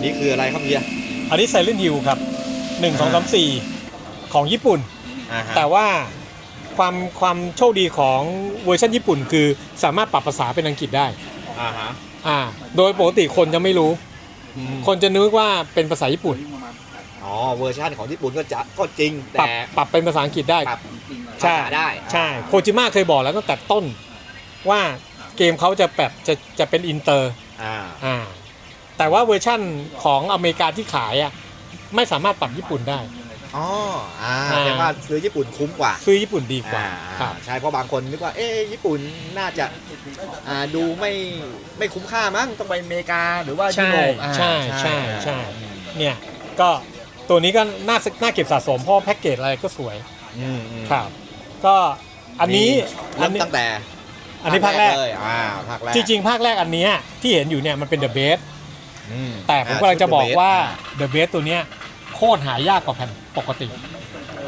นนี้คืออะไรครับเฮีย อันนี้ Silent Hill ครับ1 2 3 4ของญี่ปุ่น อ่าฮะแต่ว่าความความโชคดีของเวอร์ชันญี่ปุ่น คือสามารถปรับภาษาเป็นอังกฤษได้อ่าฮะอ่าโดยปกติคนจะไม่รู้ อืมคนจะนึกว่าเป็นภาษาญี่ปุ่น อ๋อเวอร์ชันของญี่ปุ่นก็จะก็จริงปรับแต่ปรับเป็นภาษาอังกฤษได้ ปรับใช่ ภาษาได้ใช่โคจิมะเคยบอกแล้วตั้งแต่ต้นว่าเกมเขาจะแบบจะจะเป็นอินเตอร์อ่าอ่า แต่ว่าเวอร์ชั่นของอเมริกาที่ขายอะไม่สามารถปรับญี่ปุ่นได้ อ๋ออ่าอ่าแต่ว่าซื้อญี่ปุ่นคุ้มกว่าซื้อญี่ปุ่นดีกว่าอ่ครับ ใช่เพราะบางคนนึกว่าเอ๊ะญี่ปุ่นน่าจะอ่าดูไม่ไม่คุ้มค่ามั้งต้องไปอเมริกาหรือว่ายุใช่โรปอ่าใช่ใช่ใช่ เนี่ยก็ตัวนี้ก็น่าน่าเก็บสะสมเพราะว่าแพ็กเกจอะไรก็สวยอืมอืมครับ ก็อันนี้เริ่อันมนี้ตั้งแต่อันนี้ภาคแรก เลยอ่าภาคแรกจริงๆ ภาคแรกอันเนี้ยที่เห็นอยู่เนี่ยมันเป็นเดอะเบสอืม แต่ผมอ่กำลังจะบอกว่าชุดเดอะเบสตัวเนี้ยโคตรหายากกว่าแผ่นปกติ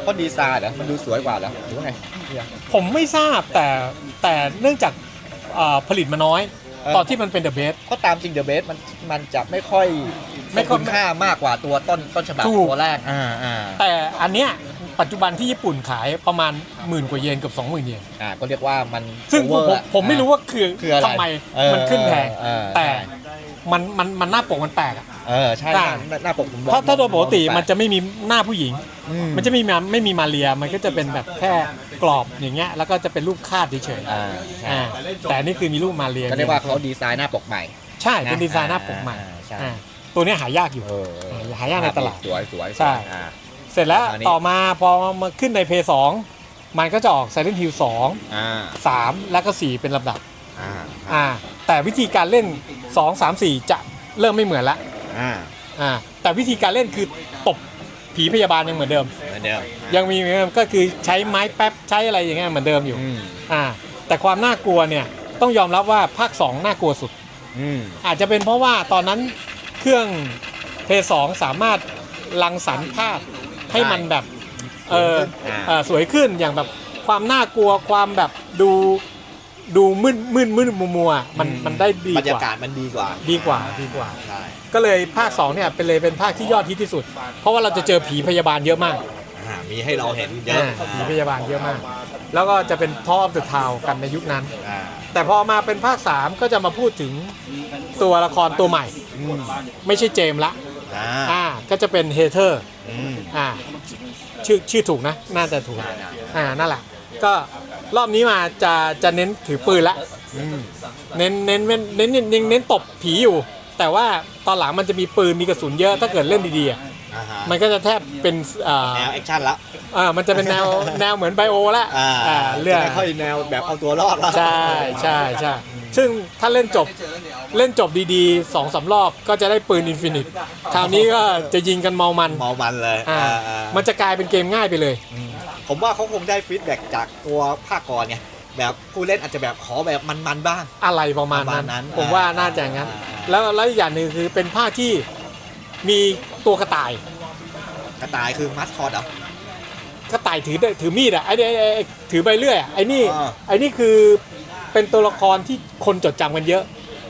เพราะดีไซน์เหรอมันดูสวยกว่าเหรอหรือว่าไงผมไม่ทราบแต่แต่เนื่องจากเอ่อผลิตมาน้อย ตอนที่มันเป็นเดอะเบสเพราะตามจริงเดอะเบสมันมันจะไม่ค่อยไม่ค่อยณค่ามากกว่าตัวต้นต้นฉบับถูกตัวแรกอ่าอ่าแต่อันเนี้ยปัจจุบันที่ญี่ปุ่นขายประมาณหมื่นกว่าเยนเกือบสองหมื่นเยนอ่าก็เรียกว่ามันซึ่งผม over ผมผมไม่รู้ว่าคือคืออะไรทำไมเออมันขึ้นแพงเออแต่ใช่ มันมันมันหน้าปกมันแปลกอะ เออใช่ได้หน้าหน้าปกผมถ้าถ้าโดยปกติแลมันจะไม่มีหน้าผู้หญิง อืมันจะไม่มีมาไม่มีมาเรียมันก็จะเป็นแบบแค่กรอบอย่างเงี้ยแล้วก็จะเป็นรูปคาดเฉยอ่าๆใช่อ่าแต่อันนี่คือมีรูปมาเรียก็เรียกว่าเขาดีไซน์หน้าปกใหม่ ใช่เป็นดีไซน์หน้าปกใหม่อ่าใช่ อ่าตัวเนี้ยหายากอยู่ เออเออหายากในตลาดสวยสวยใช่ อ่า เสร็จแล้วอันนี้ ต่อมาพอมาขึ้นในเพย์สองมันก็จะออก Silent Hill อ่า2 3แล้วก็ 4 เป็นลำดับอ่าอ่า แต่วิธีการเล่น 2 3 4 จะเริ่มไม่เหมือนละอ่าอ่าแต่วิธีการเล่นคือตบผีพยาบาลยังเหมือนเดิม เหมือนเดิมยังมีเหมือนเดิมก็คือใช้ไม้แป๊บใช้อะไรอย่างเงี้ยเหมือนเดิมอยู่อืมอ่าแต่ความน่ากลัวเนี่ยต้องยอมรับว่าภาค 2 น่ากลัวสุด อืมอาจจะเป็นเพราะว่าตอนนั้นเครื่องเพย์สองสามารถรังสรรค์ภาพให้มันแบบเอออ่าเออสวยขึ้นอย่างแบบความน่ากลัวความแบบดู ดูมึนมึนมึนมัวมัวๆมันมันได้ดีบรรกยาว่ากาศมันดีกว่าดีกว่าดีกว่า ใช่ก็เลยภาค2เนี่ยเป็นเลยเป็นภาคที่ยอดฮิตที่สุด เพราะว่าเราจะเจอผีพยาบาลเยอะมากอ่ามีให้เราเห็นเยอะอ่าผีพยาบาลเยอะมาก แล้วก็จะเป็นทอ of the town กันในยุคนั้น อ่าแต่พอมาเป็นภาค 3 ก็จะมาพูดถึงตัวละครตัวใหม่อืมไม่ใช่เจมส์ละอ่าอ่าก็จะเป็นเฮเธอร์อืมอ่าชื่อชื่อถูกนะ น่าจะถูกอ่านั่นแหละ ก็ รอบนี้มาจะจะเน้นถือปืนละอืมเน้นเน้นเน้นเน้นเน้นเน้นเน้นตบผีอยู่ แต่ว่าตอนหลังมันจะมีปืนมีกระสุนเยอะถ้าเกิดเล่นดีๆอะอ่าฮะมันก็จะแทบเป็นอ่าแนวแอคชั่นละอ่ามันจะเป็นแนวแนวเหมือนไบโอละอ่าอ่าเรื่องจะไม่ค่อยแนวแบบเอาตัวรอดละใช่ใช่ใช่ซึ่งถ้าเล่นจบเล่นจบดีๆสองสามรอบก็จะได้ปืนอินฟินิตคราวนี้ก็จะยิงกันเมามันเมามันเลยอ่าอ่าอ่ามันจะกลายเป็นเกมง่ายไปเลย ผมว่าเขาคงได้ฟีดแบ็กจากตัวภาคก่อนไงแบบผู้เล่นอาจจะแบบขอแบบมันๆบ้าง อะไรประมาณประมานั้ณนนั้นผมว่าน่าจะอย่างนั้น อ่า แล้วแล้วอีกอย่างหนึ่งคือเป็นภาคที่มีตัวกระต่าย กระต่ายคือมัสคอตเหรอ กระต่ายถือได้ถือมีดอะไอ้ไอ้ไอ้ไอ้ถือใบเลื่อยอะไอ้นี่อ่าไอ้นี่คือเป็นตัวละครที่คนจดจำกันเยอะ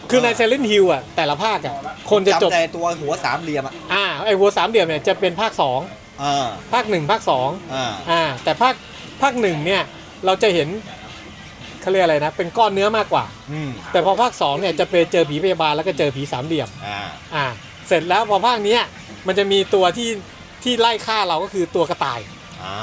คือในอ่า เซเลนฮิลอะแต่ละภาคอะคนจะจดจำแต่ตัวหัวสามเหลี่ยมอะอ่าไอ้วัวสามเหลี่ยมเนี่ยจะเป็นภาคสอง อ่าภาคหนึ่งภาคสองอ่าอ่าแต่ภาคภาคหนึ่งเนี่ยเราจะเห็นเขาเรียกอะไรนะ เป็นก้อนเนื้อมากกว่า อืมแต่พอภาคสองเนี่ยจะไปเจอผีพยาบาลแล้วก็เจอผีสามเหลี่ยมอ่าอ่าเสร็จแล้วพอภาคเนี้ยมันจะมีตัวที่ที่ไล่ฆ่าเราก็คือตัวกระต่ายอ่า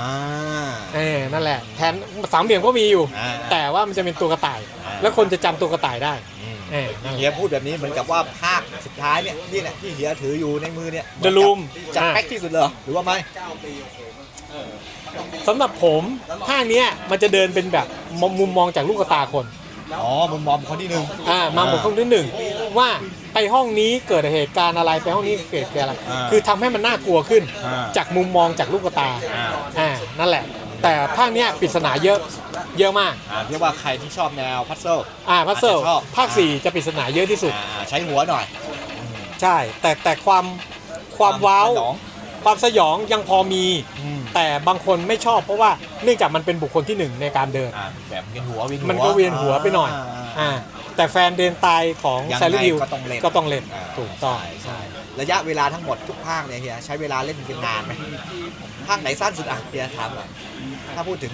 เออนั่นแหละแทนสามเหลี่ยมก็มีอยู่ อ่าแต่ว่ามันจะเป็นตัวกระต่าย อ่า แล้วคนจะจำตัวกระต่ายได้อืมเออนั่นแหเฮียละพูดแบบนี้เหมือนกับว่าภาคสุด ท้ายเนี่ยนี่แหละที่เฮียถืออยู่ในมือเนี่ย The Room จะอ่าแพ็คที่สุดเลยเหรอหรือว่าไม่ สำหรับผมภาคเนี้ยมันจะเดินเป็นแบบมุมมุมมองจากลูกตาคน อ๋อมุมมองคนที่หนึ่งอ่ามาหมดข้อที่หนึ่งว่าไปห้องนี้เกิดเหตุการณ์อะไรไปห้องนี้เกิดอะไรคือทำให้มันน่ากลัวขึ้นจากมุมมองจากลูกตาอ่าอ่านั่นแหละ แต่ภาคเนี้ยปริศนาเยอะเยอะมากอ่าเรียกว่าใครที่ชอบแนวพัซเซิล อ่าพัซเซิลอาจจะชอบ ภาค4จะปริศนาเยอะที่สุด อ่าใช้หัวหน่อย ใช่ แต่แต่ความความว้าวสยอง ความสยองยังพอมี อืม แต่บางคนไม่ชอบเพราะว่าเนื่องจากมันเป็นบุคคลที่หนึ่งในการเดิน อ่าแบบเวียนหัวเวียนหัวมันก็เวียนหัวไปหน่อยาอ่า แต่แฟนเดินตายของยังไงไซเลนฮิวก็ต้องเล่นก็ต้องเล่น อ่า ถูกต้องใช่ใช่ ระยะเวลาทั้งหมดทุกภาคเนี่ยเฮียใช้เวลาเล่นกันนานไหมภาคไหนสั้นสุดอะเฮียถามหน่อยถ้าพูดถึง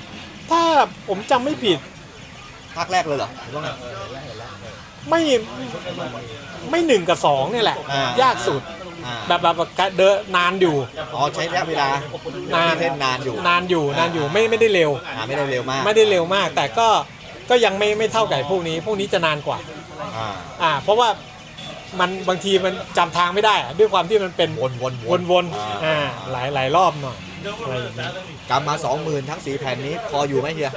ถ้าผมจำไม่ผิด ภาคแรกเลยเหรอหรือว่าไง ไม่ไม่หนึ่งกับสองเนี่ยแหละ อ่าย ยากสุด อ่าแบบแบบแบบเดินนานอยู่ อ๋อใช้ระยะเวลานานที่เล่นนานอยู่ นานอยู่นานอยู่ไม่ไม่ได้เร็ว อ่าไม่ได้เร็วมากไม่ได้เร็วมาก แต่ก็ก็ยังไม่ไม่เท่ากับพวกนี้ พวกนี้จะนานกว่า อ่าอ่า เพราะว่ามันบางทีมันจำทางไม่ได้อะด้วยความที่มันเป็นวนวนวนวนๆอ่าหลายหลายรอบหน่อยอะไรอย่างนี้กำมาสองหมื่นทั้งสีแผ่นนี้พออยู่ไหมเฮีย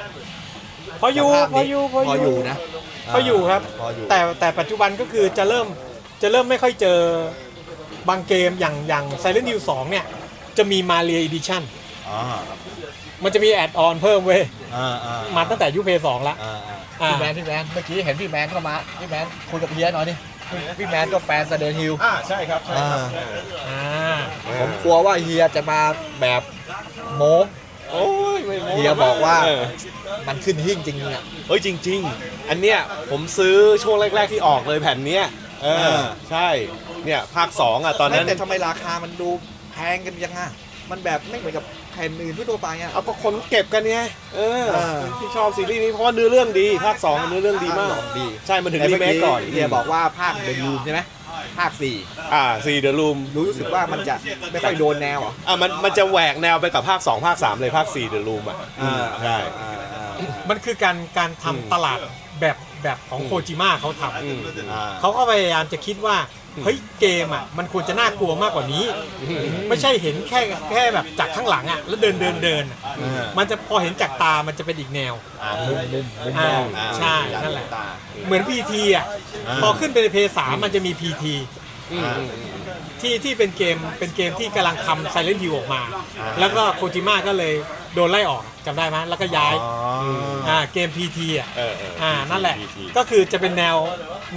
พออยู่สภาพพอนี้อยู่พออยู่นะพออยู่ครับ พออยู่แต่แต่ปัจจุบันก็คือจะเริ่มจะเริ่มไม่ค่อยเจอบางเกมอย่างอย่าง Silent Hill 2 เนี่ย จะมีมาเรีย Edition อ่ามันจะมีแอดออนเพิ่มเว้ยอ่าอ่ามาตั้งแต่ยุคเพย์สองละอ่าอ่าอ่าพี่แมนพี่แมนเมื่อกี้เห็นพี่แมนเข้ามาพี่แมนคุยกับเฮียหน่อยดิพี่แมนก็แฟนสเดนฮิลอ่าใช่ครับใช่ครับอ่า ผมกลัวว่าเฮียจะมาแบบโมโอ้ยไม่โม้เฮียบอกว่าเออ มันขึ้นหิ้งจริงๆอะ เฮ้ยจริง ๆ อันเนี้ยผมซื้อช่วงแรก ๆ ที่ออกเลยแผ่นเนี้ยเอเออ อใช่เนี่ยภาค2อะตอนนั้นแต่ทำไมราคามันดูแพงกันยังไงมันแบบไม่เหมือนกับแผ่นอื่นทั่วๆไปอะ เอาก็คนเก็บกันไงเออเออ ที่ชอบซีรีส์นี้เพราะว่าเนื้อเรื่องดี ภาค2เนื้อเรื่องดีมาก ดีใช่มันถึงแต่รีเมื่อเมคกี้ก่อนเฮียบอกว่าภาคเดลูมใช่ไหมภาคสี่อ่าซีเดอะรูมรู้สึกว่ามันจะไม่ค่อยโดนแนวเหรอะอะมันมันจะแหวกแนวไปกับภาค 2 ภาค 3 เลยภาค4เดอะรูมอะใช่ มันคือการการอืมทำตลาดแบบแบบของอืมโคจิม a เขาทำ อืมอ่า เขาก็พยายามจะคิดว่า เฮ้ยเกมอะมันควรจะน่ากลัวมากกว่านี้ ไม่ใช่เห็นแค่แค่แบบจากข้างหลังอะแล้วเดินเดินเดินอะอ่า มันจะพอเห็นจากตามันจะเป็นอีกแนว อ่ามุมมุมมุมอ่ามองใช่อ่านั่นแหละ ตา เหมือน PT อะอ่า พอขึ้นไปในเพย์สามมันจะมี PT อืมอืม ที่ที่เป็นเกมเป็นเกมที่กำลังทำ Silent Hill ออกมา อ่า แล้วก็โคจิม a ก็เลยโดนไล่ออกจำได้ไหมแล้วก็ย้ายอ๋อออ่าเกม PT อะ เออเอออ่านั่นแหละ PT ก็คือจะเป็นแนว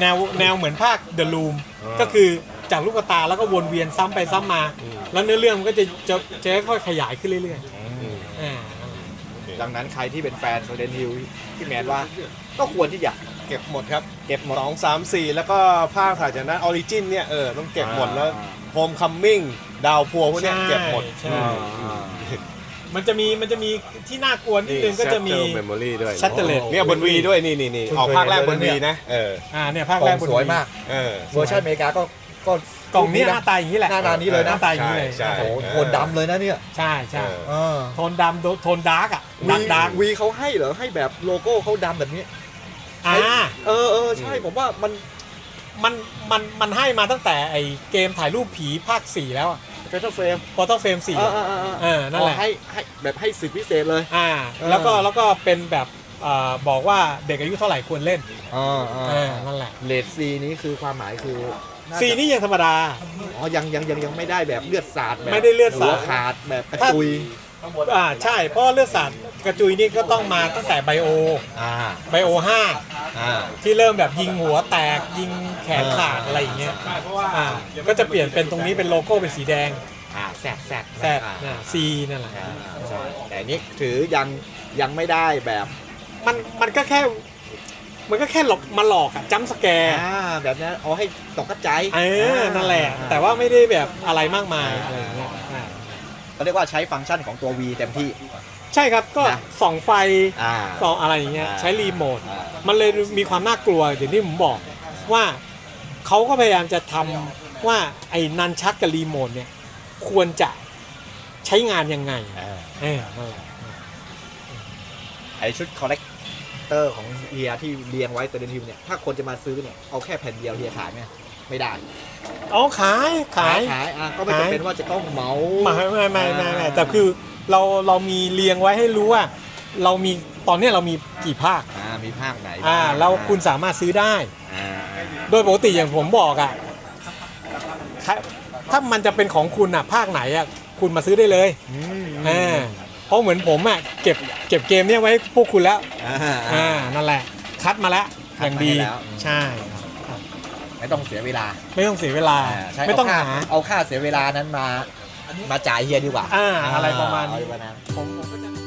แนว แนวเหมือนภาค The Room ก็คือจากลูกตาแล้วก็วนเวียนซ้ำไปซ้ำมาแล้วเนื้อเรื่องมันก็จะจะจะค่อยๆขยายขึ้นเรื่อยๆอ่านั่นแหละดังนั้นใครที่เป็นแฟนโซเดนฮิลพี่แมนว่าก็ควรที่จะเก็บหมดครับเก็บหมด สองสามสี่แล้วก็ภาคถ่ายจากนั้นออริจินเนี่ยเออต้องเก็บหมดแล้วอ่าโฮมคัมมิ่งดาวพัวพวกเนี้ยใช่เก็บหมด ใช่อืมมันจะมีมันจะมีที่น่ากลัวนิดนึงก็จะมี เมมโมรี่ด้วย Shattered เนี่ยบนวีด้วยนี่นี่นี่คุณออกภาคแรกเคยบเห็นนไหมวีเนี่ยนะเอออ่าเนี่ยภาคกล่แรอกงบนสวยมากเออ เวอร์ชันอเมริกาก็ก็กล่องเนี้ยหนะน้าตาอย่างนี้แหละหน้าตานี้เลยนะหน้าตาอย่างนี้เลย ใช่ โอ้โหโทนดำเลยนะเนี่ยใช่ใช่เออเออโทนดำโดโทนดาร์กอะวีดาร์กดาร์กวีเขาให้เหรอให้แบบโลโก้เขาดำแบบนี้ อ่าเออเออใช่ผมว่ามันมันมันมันให้มาตั้งแต่ไอเกมถ่ายรูปผีภาค 4 แล้วอะเฟเตอร์เฟรมพอต้องเฟรม4เอออะเออเออเออนั่นแหละให้ให้แบบให้สิทธิพิเศษเลย อ่าเออแล้วก็แล้วก็เป็นแบบเอ่อบอกว่าเด็กอายุเท่าไหร่ควรเล่นอ๋อเออนั่นแหละเลดซีนี้คือความหมายคือน่าจะซีนี่ยังธรรมดา อ๋อ ยังยังยังยังไม่ได้แบบเลือดสาดแบบไม่ได้เลือดสาดหัวขาดแบบกระจุยอ่าใช่ เพราะเลือดสาด กระจุยนี่ก็ต้องมาตั้งแต่ไบโออ่าไบโออ่า5ที่เริ่มแบบยิงหัวแตกยิงแขนขาดอะไรอย่างเงี้ยอ่าก็จะเปลี่ยนเป็นตรงนี้เป็นโลโก้เป็นสีแดงอ่าแซดแซดแซดนะซีนั่นแหละอ่าใช่แต่อันนี้ถือยังยังไม่ได้แบบมันมันก็แค่ มันก็แค่หลอกมาหลอกอะจัมสแกร์อ่าแบบนั้นเอาให้ตกกระจายเออนั่นแหละ แต่ว่าไม่ได้แบบอะไรมากมายอะไรอย่างเงี้ยอ่า เขาเรียกว่าใช้ฟังก์ชันของตัว V เต็มที่ ใช่ครับก็นะส่องไฟอ่าส่องอะไรอย่างเงี้ยอ่าใช้รีโมทอ่ามันเลยมีความน่ากลัวอย่างที่ผมบอกว่าเขาก็พยายามจะทำว่าไอ้นันชักกับรีโมทเนี่ยควรจะใช้งานยังไงอ่าเออนั่นแหละไอชุดคอลเลกเตอร์ของเฮียที่เรียงไว้เซเดนทิวเนี่ย ถ้าคนจะมาซื้อเนี่ย เอาแค่แผ่นเดียวเฮียขายไหมไม่ได้ อ๋อขายขาย ขายอะก็ไม่ขายจำเป็นว่าจะต้องเหมา ไม่ไม่ไม่ไม่ไม่แต่คือ เราเรามีเรียงไว้ให้รู้ว่าเรามีตอนเนี้ยเรามีกี่ภาคอ่ามีภาคไหนอ่าบ้งเราคุณสามารถซื้อได้ อ่าโดยปกติอย่างผมบอกอะถ้าถ้ามันจะเป็นของคุณอะภาคไหนอะคุณมาซื้อได้เลยอืมอ่าเพราะเหมือนผมอะเก็บเก็บเกมเนี้ยไว้ให้พวกคุณแล้วอ่าอ่านั่นแหละ คัดมาแล้วคัอดย่างมาดีให้แล้ว ใช่ไม่ต้องเสียเวลาไม่ต้องเสียเวลาอ่าใช่ไม่ต้องเาค่หา เอาค่าเสียเวลานั้นมา มาจ่ายเฮียดีกว่าอ่าอะไรประมาณนี้ เอประมาณนั้นผมผมก็จะ